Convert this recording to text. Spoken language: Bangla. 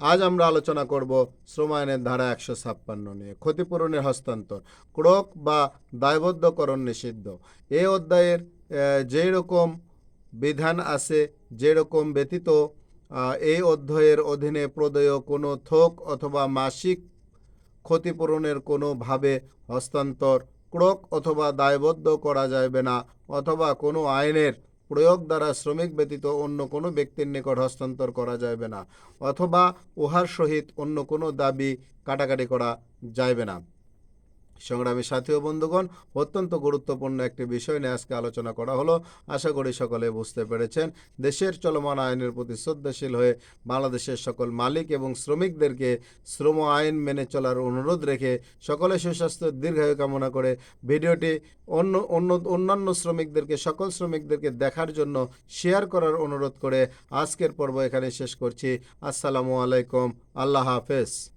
আজ আমরা আলোচনা করব শ্রম আইনের ধারা একশো ছাপ্পান্ন নিয়ে, ক্ষতিপূরণের হস্তান্তর, ক্রোক বা দায়বদ্ধকরণ নিষিদ্ধ। এই অধ্যায়ের যেই রকম বিধান আছে যেরকম ব্যতীত এই অধ্যায়ের অধীনে প্রদেয় কোনো থোক অথবা মাসিক ক্ষতিপূরণের কোনোভাবে হস্তান্তর, ক্রোক অথবা দায়বদ্ধ করা যাবে না, অথবা কোনো আইনের প্রয়োগ দ্বারা শ্রমিক ব্যতীত অন্য কোনো ব্যক্তির নিকট হস্তান্তর করা যাইবে না, অথবা উহার সহিত অন্য কোনো দাবি কাটাকাটি করা যাইবে না। সংগ্রামী সাথী ও বন্ধুগণ, অত্যন্ত গুরুত্বপূর্ণ একটি বিষয় নিয়ে আজকে আলোচনা করা হলো। আশা করি সকলে বুঝতে পেরেছেন, দেশের চলমান আইনের প্রতি শ্রদ্ধাশীল হয়ে বাংলাদেশের সকল মালিক এবং শ্রমিকদেরকে শ্রম আইন মেনে চলার অনুরোধ রেখে সকলে সুস্বাস্থ্য, দীর্ঘায়ু কামনা করে ভিডিওটি অন্য অন্য, অন্যান্য শ্রমিকদেরকে, সকল শ্রমিকদেরকে দেখার জন্য শেয়ার করার অনুরোধ করে আজকের পর্ব এখানে শেষ করছি। আসসালামু আলাইকুম, আল্লাহ হাফেজ।